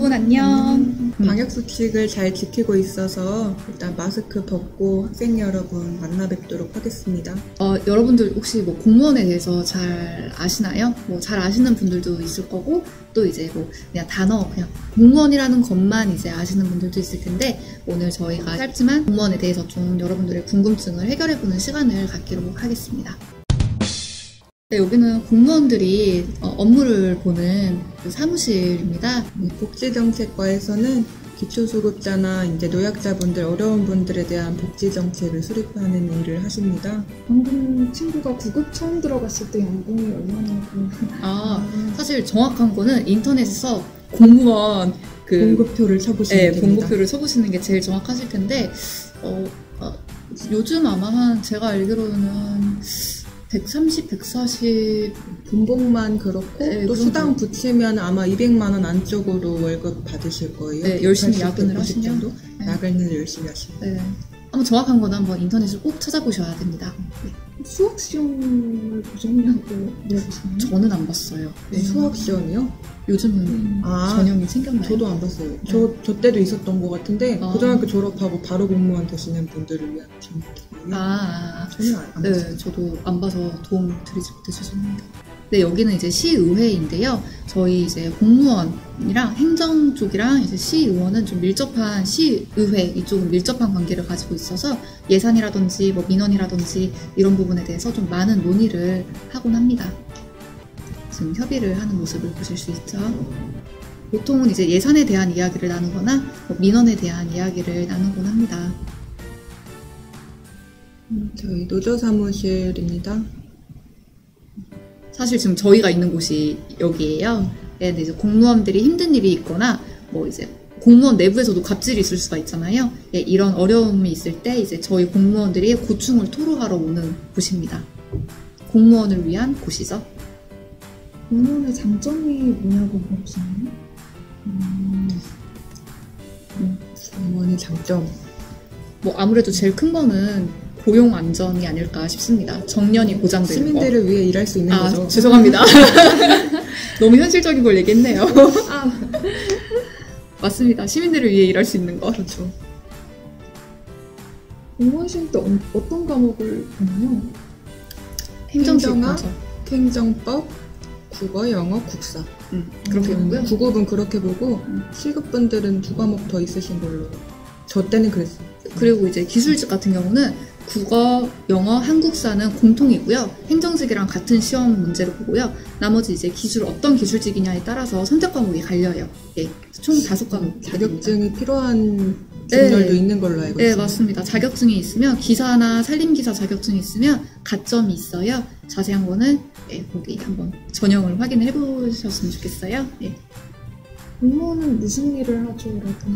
여러분 안녕. 음. 방역 수칙을 잘 지키고 있어서 일단 마스크 벗고 학생 여러분 만나 뵙도록 하겠습니다. 어, 여러분들 혹시 뭐 공무원에 대해서 잘 아시나요? 뭐 잘 아시는 분들도 있을 거고 또 이제 뭐 그냥 단어 그냥 공무원이라는 것만 이제 아시는 분들도 있을 텐데 오늘 저희가 짧지만 공무원에 대해서 좀 여러분들의 궁금증을 해결해 보는 시간을 갖기로 하겠습니다. 네, 여기는 공무원들이 어, 업무를 보는 그 사무실입니다. 네, 복지정책과에서는 기초수급자나 이제 노약자분들 어려운 분들에 대한 복지 정책을 수립하는 일을 하십니다. 방금 친구가 구급 처음 들어갔을 때 연봉이 얼마냐고. 아, 사실 정확한 거는 인터넷에서 공무원 그 봉급표를 쳐보시면 네, 됩니다. 봉급표를 쳐보시는 게 제일 정확하실 텐데 어, 어, 요즘 아마 한 제가 알기로는 130, 140 분봉만 그렇고 네, 또 수당 거. 붙이면 아마 200만 원 안쪽으로 월급 받으실 거예요. 네, 열심히 80, 야근을 150 하시면. 네. 야근을 열심히 하시면 네. 한번 정확한 거는 한번 인터넷을 꼭 찾아보셔야 됩니다. 수학 시험을 보셨냐고 물어보시나요? 저는 안 봤어요. 네. 수학 시험이요? 요즘은 음. 아, 전형이 생겼나요? 저도 안 봤어요. 저, 저 때도 있었던 것 같은데 아. 고등학교 졸업하고 바로 공무원 되시는 분들을 위한 정책이에요. 아. 저는 안, 안 봤어요. 네, 저도 안 봐서 도움 드리지 못해서 죄송합니다. 네, 여기는 이제 시의회인데요. 저희 이제 공무원이랑 행정 쪽이랑 이제 시의원은 좀 밀접한 시의회 이쪽은 밀접한 관계를 가지고 있어서 예산이라든지 뭐 민원이라든지 이런 부분에 대해서 좀 많은 논의를 하곤 합니다. 지금 협의를 하는 모습을 보실 수 있죠. 보통은 이제 예산에 대한 이야기를 나누거나 뭐 민원에 대한 이야기를 나누곤 합니다. 저희 노조 사무실입니다. 사실 지금 저희가 있는 곳이 여기예요. 예, 근데 이제 공무원들이 힘든 일이 있거나 뭐 이제 공무원 내부에서도 갑질이 있을 수가 있잖아요. 예, 이런 어려움이 있을 때 이제 저희 공무원들이 고충을 토로하러 오는 곳입니다. 공무원을 위한 곳이죠. 공무원의 장점이 뭐냐고 물어보시나요? 음, 공무원의 장점. 뭐 아무래도 제일 큰 거는 고용 안전이 아닐까 싶습니다. 정년이 보장되는 거. 시민들을 위해 일할 수 있는 아, 거죠. 죄송합니다. 너무 현실적인 걸 얘기했네요. 아, 맞습니다. 시민들을 위해 일할 수 있는 거. 그렇죠. 공무원 시험 때 어- 어떤 과목을 보나요? 행정학? 행정법, 국어, 영어, 국사. 음, 그렇게 보고요. 9급은 그렇게 보고 음. 7급분들은 두 과목 더 있으신 걸로. 저 때는 그랬어요. 그리고 이제 기술직 같은 경우는 국어, 영어, 한국사는 공통이고요. 행정직이랑 같은 시험 문제를 보고요. 나머지 이제 기술 어떤 기술직이냐에 따라서 선택 과목이 갈려요. 예, 총 다섯 과목. 자격증이 필요한 네. 직렬도 있는 걸로 알고 네, 있어요. 맞습니다. 자격증이 있으면 기사나 살림기사 자격증이 있으면 가점이 있어요. 자세한 거는 예, 거기 한번 전형을 확인해 보셨으면 좋겠어요. 예, 공무원은 무슨 일을 하죠? 라고.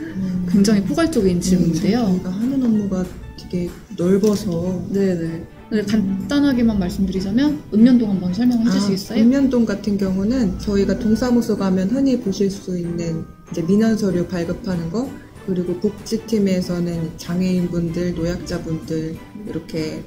음. 굉장히 포괄적인 질문인데요. 저희가 하는 업무가 되게 넓어서 네네. 네, 간단하게만 말씀드리자면 읍면동 한번 설명해 주시겠어요? 아, 읍면동 같은 경우는 저희가 동사무소 가면 흔히 보실 수 있는 이제 민원 서류 발급하는 거 그리고 복지팀에서는 장애인분들, 노약자분들 이렇게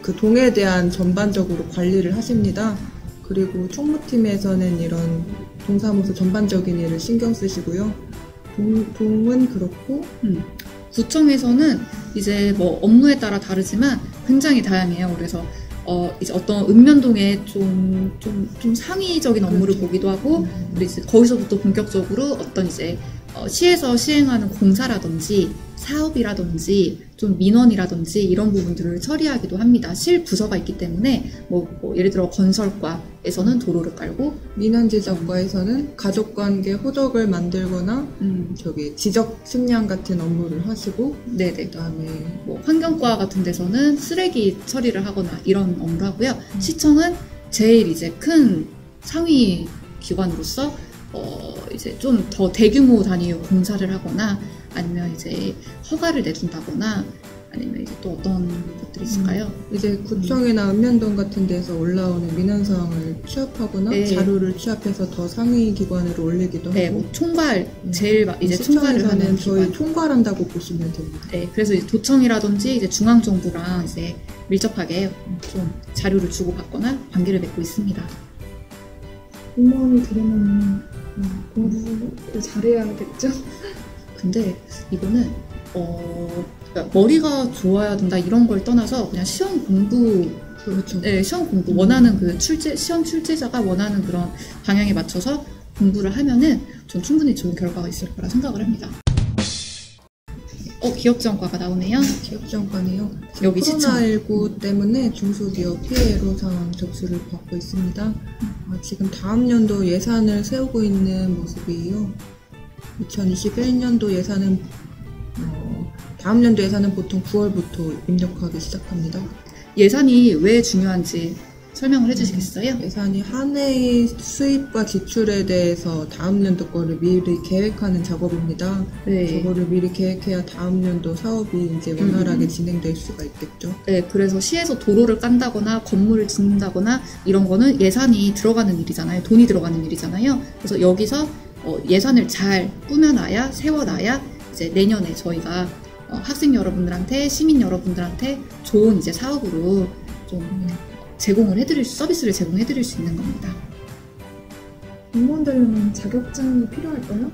그 동에 대한 전반적으로 관리를 하십니다. 그리고 총무팀에서는 이런 동사무소 전반적인 일을 신경 쓰시고요. 동, 동은 그렇고 음. 구청에서는 이제 뭐 업무에 따라 다르지만 굉장히 다양해요. 그래서 어 이제 어떤 읍면동의 좀 좀 좀 상위적인 업무를 그렇죠. 보기도 하고 그리고 이제 거기서부터 본격적으로 어떤 이제 어, 시에서 시행하는 공사라든지 사업이라든지 좀 민원이라든지 이런 부분들을 처리하기도 합니다. 실 부서가 있기 때문에 뭐, 뭐 예를 들어 건설과에서는 도로를 깔고 민원 지적과에서는 가족관계 호적을 만들거나 음, 저기 지적 측량 같은 업무를 하시고 네네 그다음에 뭐 환경과 같은 데서는 쓰레기 처리를 하거나 이런 업무를 하고요. 시청은 제일 이제 큰 상위 기관으로서 어 이제 좀 더 대규모 단위의 공사를 하거나 아니면 이제 허가를 내준다거나 아니면 이제 또 어떤 것들이 있을까요? 이제 구청이나 읍면동 같은 데서 올라오는 민원 사항을 취합하거나 네. 자료를 취합해서 더 상위 기관으로 올리기도 네, 하고 뭐 총괄 제일 마- 이제 총괄을 하는 저희 기관. 총괄한다고 보시면 됩니다. 네, 그래서 이제 도청이라든지 이제 중앙 정부랑 이제 밀접하게 좀 자료를 주고 받거나 관계를 맺고 있습니다. 공무원이 되려면 음, 공부를 잘해야겠죠? 근데 이거는 어 그러니까 머리가 좋아야 된다 이런 걸 떠나서 그냥 시험 공부 그렇죠. 네, 시험 공부 원하는 그 출제 시험 출제자가 원하는 그런 방향에 맞춰서 공부를 하면은 전 충분히 좋은 결과가 있을 거라 생각을 합니다. 어 기업지원과가 나오네요. 기업정관이요. 여기 시청. 코로나19 때문에 중소기업 피해로 상황 접수를 받고 있습니다. 아, 지금 다음 연도 예산을 세우고 있는 모습이에요. 2021년도 예산은 어, 다음 연도 예산은 보통 9월부터 입력하기 시작합니다. 예산이 왜 중요한지 설명을 해주시겠어요? 예산이 한 해의 수입과 지출에 대해서 다음 연도 거를 미리 계획하는 작업입니다. 네. 저거를 미리 계획해야 다음 연도 사업이 이제 원활하게 진행될 수가 있겠죠. 네, 그래서 시에서 도로를 깐다거나 건물을 짓는다거나 이런 거는 예산이 들어가는 일이잖아요. 돈이 들어가는 일이잖아요. 그래서 여기서 어, 예산을 잘 꾸며놔야 세워놔야 이제 내년에 저희가 어, 학생 여러분들한테 시민 여러분들한테 좋은 이제 사업으로 좀 제공을 해드릴 수, 서비스를 제공해드릴 수 있는 겁니다. 공무원 되려면 자격증이 필요할까요?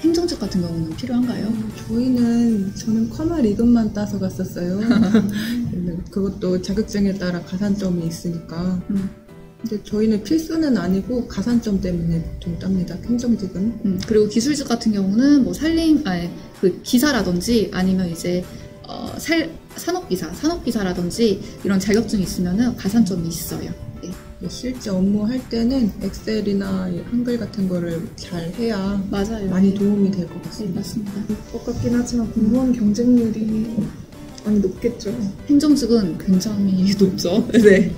행정직 같은 경우는 필요한가요? 어, 저희는 저는 커머 리그만 따서 갔었어요. 그것도 자격증에 따라 가산점이 있으니까. 음. 근데 저희는 필수는 아니고 가산점 때문에 보통 땁니다. 행정직은. 음, 그리고 기술직 같은 경우는 뭐 살림, 아니, 그 기사라든지 아니면 이제 어, 살, 산업기사, 산업기사라든지 이런 자격증이 있으면은 가산점이 있어요. 네. 실제 업무할 때는 엑셀이나 한글 같은 거를 잘 해야 맞아요. 많이 도움이 될것 네, 같습니다. 맞습니다. 것 같긴 하지만 공무원 경쟁률이 많이 높겠죠. 행정직은 굉장히 높죠. 네.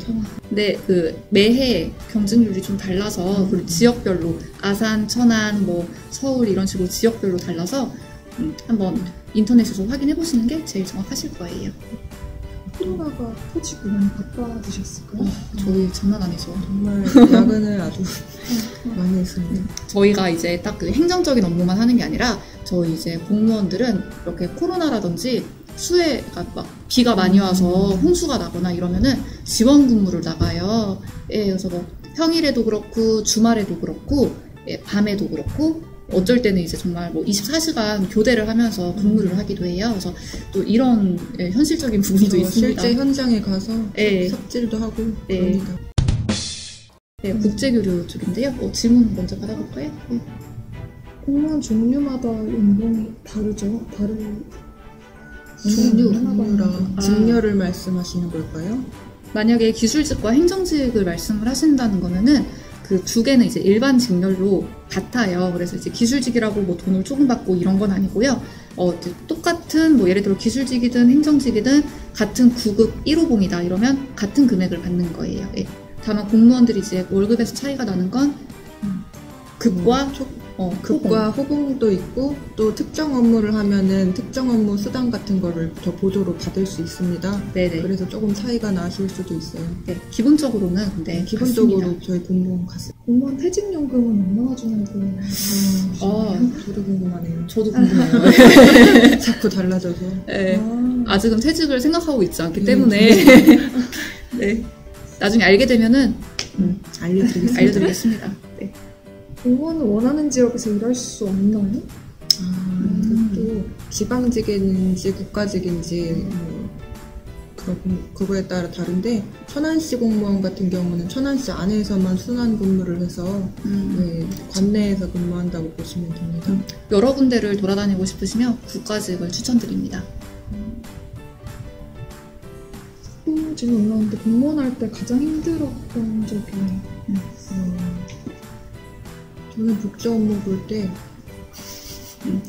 근데 그 매해 경쟁률이 좀 달라서 그리고 지역별로 아산, 천안, 뭐 서울 이런 식으로 지역별로 달라서 음, 한번 인터넷에서 확인해 보시는 게 제일 정확하실 거예요. 코로나가 터지고 많이 바빠지셨을까요? 어, 저희 장난 아니죠. 정말 야근을 아주 많이 했습니다. 저희가 이제 딱 그 행정적인 업무만 하는 게 아니라 저희 이제 공무원들은 이렇게 코로나라든지 수해가 막 비가 많이 와서 홍수가 나거나 이러면은 지원 근무를 나가요. 예, 그래서 뭐 평일에도 그렇고 주말에도 그렇고 예, 밤에도 그렇고 어쩔 때는 이제 정말 뭐 24시간 교대를 하면서 근무를 하기도 해요. 그래서 또 이런 예, 현실적인 부분도 저 있습니다. 실제 현장에 가서 예. 삽질도 하고 예. 그럽니다. 네, 국제교류 쪽인데요. 어, 질문 먼저 받아볼까요? 네. 공무원 종류마다 연봉이 다르죠? 다른 종류, 종류라 아. 직렬을 말씀하시는 걸까요? 만약에 기술직과 행정직을 말씀을 하신다는 거면은 그 두 개는 이제 일반 직렬로 같아요. 그래서 이제 기술직이라고 뭐 돈을 조금 받고 이런 건 아니고요. 어, 똑같은 뭐 예를 들어 기술직이든 행정직이든 같은 구급 1호봉이다 이러면 같은 금액을 받는 거예요. 예. 다만 공무원들이 이제 월급에서 차이가 나는 건 음, 급과 음, 초- 어, 급과 호봉도 있고 또 특정 업무를 하면은 특정 업무 수당 같은 거를 더 보조로 받을 수 있습니다. 네네. 그래서 조금 차이가 나실 수도 있어요. 네, 기본적으로는 근데 기본적으로 같습니다. 저희 공무원 같습니다. 공무원 퇴직연금은 얼마나 주는지 아. 저도 궁금하네요. 저도 궁금해요. 자꾸 달라져서. 네. 아, 아직은 퇴직을 생각하고 있지 않기 음, 때문에 네. 나중에 알게 되면은 음, 알려드리겠습니다. 알려드리겠습니다. 네. 공무원은 원하는 지역에서 일할 수 없나요? 아, 음. 그것도 지방직인지 국가직인지 뭐 그런 그거에 따라 다른데 천안시 공무원 같은 경우는 천안시 안에서만 순환 근무를 해서 음, 네, 관내에서 근무한다고 보시면 됩니다. 음. 여러 군데를 돌아다니고 싶으시면 국가직을 추천드립니다. 또 지금 올라왔는데 공무원 할 때 가장 힘들었던 적이 어, 저는 복지 업무 볼때 음.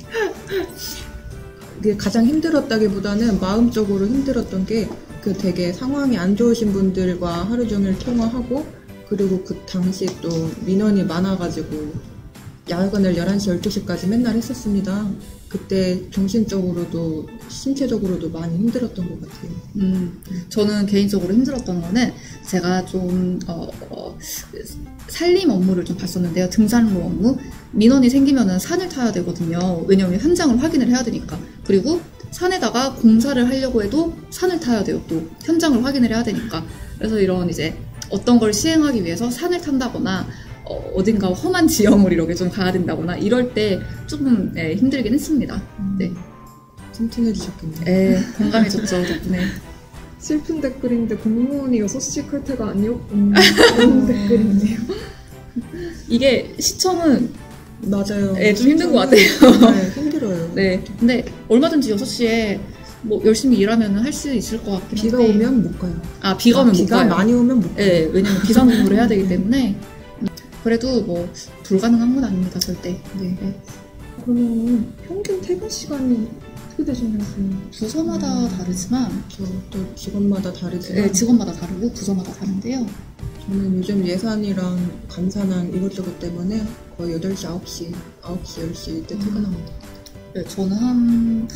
이게 가장 힘들었다기보다는 마음적으로 힘들었던 게 그 되게 상황이 안 좋으신 분들과 하루 종일 통화하고 그리고 그 당시 또 민원이 많아가지고 야근을 11시, 12시까지 맨날 했었습니다. 그때 정신적으로도 신체적으로도 많이 힘들었던 것 같아요. 음, 저는 개인적으로 힘들었던 거는 제가 좀 어, 어, 살림 업무를 좀 봤었는데요. 등산로 업무. 민원이 생기면은 산을 타야 되거든요. 왜냐면 현장을 확인을 해야 되니까. 그리고 산에다가 공사를 하려고 해도 산을 타야 돼요. 또 현장을 확인을 해야 되니까. 그래서 이런 이제 어떤 걸 시행하기 위해서 산을 탄다거나 어, 딘가 험한 지형을 이렇게 좀 가야 된다거나 이럴 때 조금 예, 힘들긴 했습니다. 네. 튼튼해지셨겠네요. 예, 건강해졌죠 덕분에. 슬픈 댓글인데 공무원이 6시 칼퇴가 아니었군. 그런 댓글이네요. 이게 시청은 맞아요. 예, 좀 힘든 것 같아요. 네, 힘들어요. 네, 근데 얼마든지 6시에 뭐 열심히 일하면 할 수 있을 것 같긴 비가 한데 오면 못 가요. 아 비가 오면 못 비가 가요. 많이 오면 못 가요. 네, 왜냐면 비상 근무를 해야 되기 때문에 음, 그래도 뭐 불가능한 건 아닙니다 절대. 네. 그러면 평균 퇴근 시간이 어떻게 되시냐고. 부서마다 음. 다르지만 저또 직원마다 다르지만 네, 직원마다 다르고 부서마다 다른데요. 저는 요즘 예산이랑 감산한 이것저것 때문에 거의 8시, 9시, 9시, 10시 이때 음. 퇴근합니다. 네, 저는 한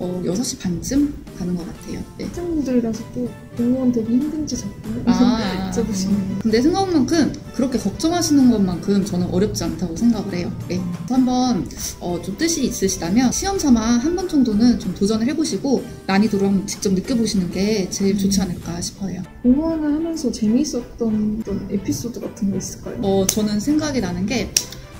어, 6시 반쯤 가는 것 같아요. 네. 학생분들이라서 또 공무원 되기 힘든지 자꾸 아, 여쭤보시네요. 근데 생각만큼 그렇게 걱정하시는 것만큼 저는 어렵지 않다고 생각을 해요. 네. 한번 어, 좀 뜻이 있으시다면 시험 삼아 한 번 정도는 좀 도전을 해보시고 난이도를 한번 직접 느껴보시는 게 제일 좋지 않을까 싶어요. 공무원을 하면서 재미있었던 어떤 에피소드 같은 거 있을까요? 어, 저는 생각이 나는 게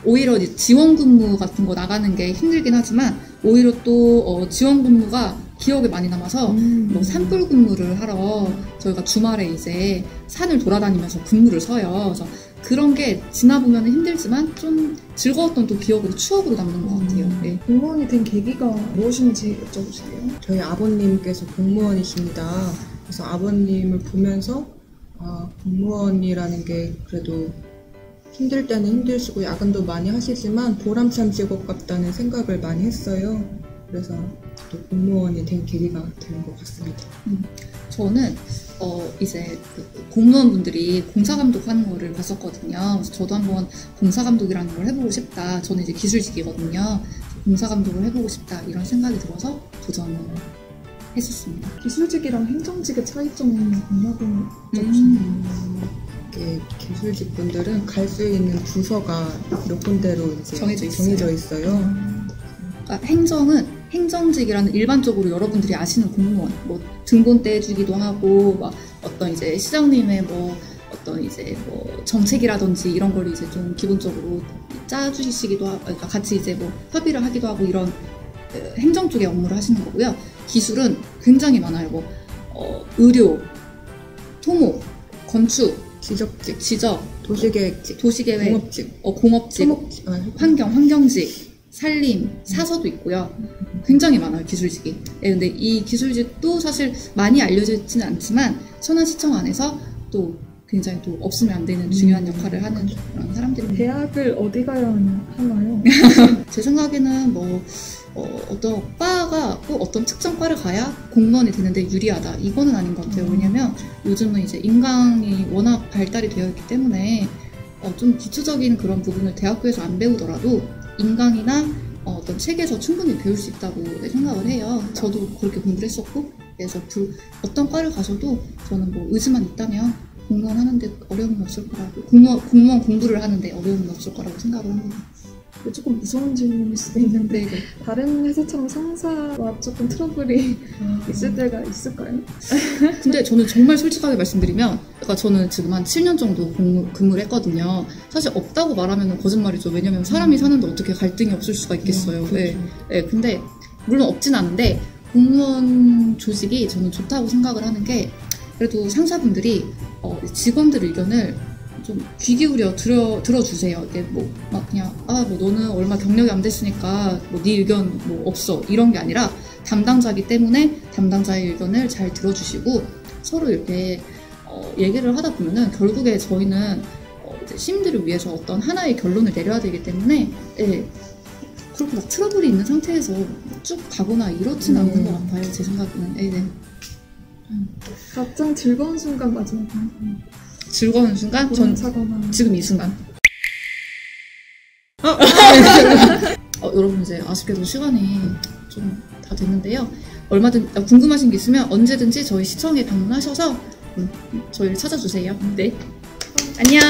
오히려 지원 근무 같은 거 나가는 게 힘들긴 하지만 오히려 또 어, 지원 근무가 기억에 많이 남아서 음. 뭐 산불 근무를 하러 저희가 주말에 이제 산을 돌아다니면서 근무를 서요. 그래서 그런 게 지나보면 힘들지만 좀 즐거웠던 또 기억으로 추억으로 남는 것 같아요. 음. 네. 공무원이 된 계기가 무엇인지 여쭤보실게요. 저희 아버님께서 공무원이십니다. 그래서 아버님을 보면서 아, 공무원이라는 게 그래도 힘들 때는 힘들시고 야근도 많이 하시지만 보람찬 직업 같다는 생각을 많이 했어요. 그래서 또 공무원이 된 계기가 되는 것 같습니다. 저는 어 이제 그 공무원분들이 공사 감독 하는 거를 봤었거든요. 그래서 저도 한번 공사 감독이라는 걸 해보고 싶다. 저는 이제 기술직이거든요. 공사 감독을 해보고 싶다 이런 생각이 들어서 도전을 했었습니다. 기술직이랑 행정직의 차이점이 뭐냐고 음. 여쭤보시네요. 이 렇게 기술직 분들은 갈 수 있는 부서가 몇 군데로 이제 정해져 있어요. 정해져 있어요. 그러니까 행정은 행정직이라는 일반적으로 여러분들이 아시는 공무원, 뭐 등본 떼주기도 하고, 막 어떤 이제 시장님의 뭐 어떤 이제 뭐 정책이라든지 이런 걸 이제 좀 기본적으로 짜주시기도 하고, 그러니까 같이 이제 뭐 협의를 하기도 하고 이런 그 행정 쪽의 업무를 하시는 거고요. 기술은 굉장히 많아요. 뭐 어, 의료, 토목, 건축, 지적직, 지적, 도시계획직, 도시계획, 공업직, 어, 공업직, 토목직, 아, 환경, 환경직, 살림, 사서도 있고요. 굉장히 많아요, 기술직이. 예, 근데 이 기술직도 사실 많이 알려져 있지는 않지만 천안시청 안에서 또 굉장히 또 없으면 안 되는 중요한 역할을 하는 그런 사람들입니다. 대학을 어디 가야 하나요? 제 생각에는 뭐 어, 떤 과가 꼭 어떤 특정 과를 가야 공무원이 되는데 유리하다 이거는 아닌 것 같아요. 왜냐면 요즘은 이제 인강이 워낙 발달이 되어 있기 때문에 어, 좀 기초적인 그런 부분을 대학교에서 안 배우더라도 인강이나 어, 떤 책에서 충분히 배울 수 있다고 생각을 해요. 저도 그렇게 공부를 했었고 그래서 불- 어떤 과를 가서도 저는 뭐 의지만 있다면 공무원 하는데 어려움은 없을 거라고 공무원, 공무원 공부를 하는데 어려움은 없을 거라고 생각을 합니다. 조금 무서운 질문일 수도 있는데 네, 네. 다른 회사처럼 상사와 조금 트러블이 있을 때가 있을까요? 근데 저는 정말 솔직하게 말씀드리면, 그러니까 저는 지금 한 7년 정도 근무, 근무를 했거든요. 사실 없다고 말하면 거짓말이죠. 왜냐면 사람이 사는데 어떻게 갈등이 없을 수가 있겠어요. 음, 네. 그렇죠. 네, 근데 물론 없진 않은데 공무원 조직이 저는 좋다고 생각을 하는 게 그래도 상사분들이 어, 직원들 의견을 좀 귀 기울여 들어 들어주세요. 이게 뭐 막 그냥 아 뭐 너는 얼마 경력이 안 됐으니까 뭐 네 의견 뭐 없어 이런 게 아니라 담당자기 때문에 담당자의 의견을 잘 들어주시고 서로 이렇게 어, 얘기를 하다 보면은 결국에 저희는 어, 이제 시민들을 위해서 어떤 하나의 결론을 내려야 되기 때문에 예, 그렇게 막 트러블이 있는 상태에서 쭉 가거나 이렇진 않는 음. 것 같아요. 제 생각에는. 예, 네. 가장 즐거운 순간 마지막 한 즐거운 순간? 전 보람차거나 지금 이 순간. 어, 여러분 이제 아쉽게도 시간이 좀 다 됐는데요. 얼마든 아, 궁금하신 게 있으면 언제든지 저희 시청에 방문하셔서 음, 저희를 찾아주세요. 네. 안녕.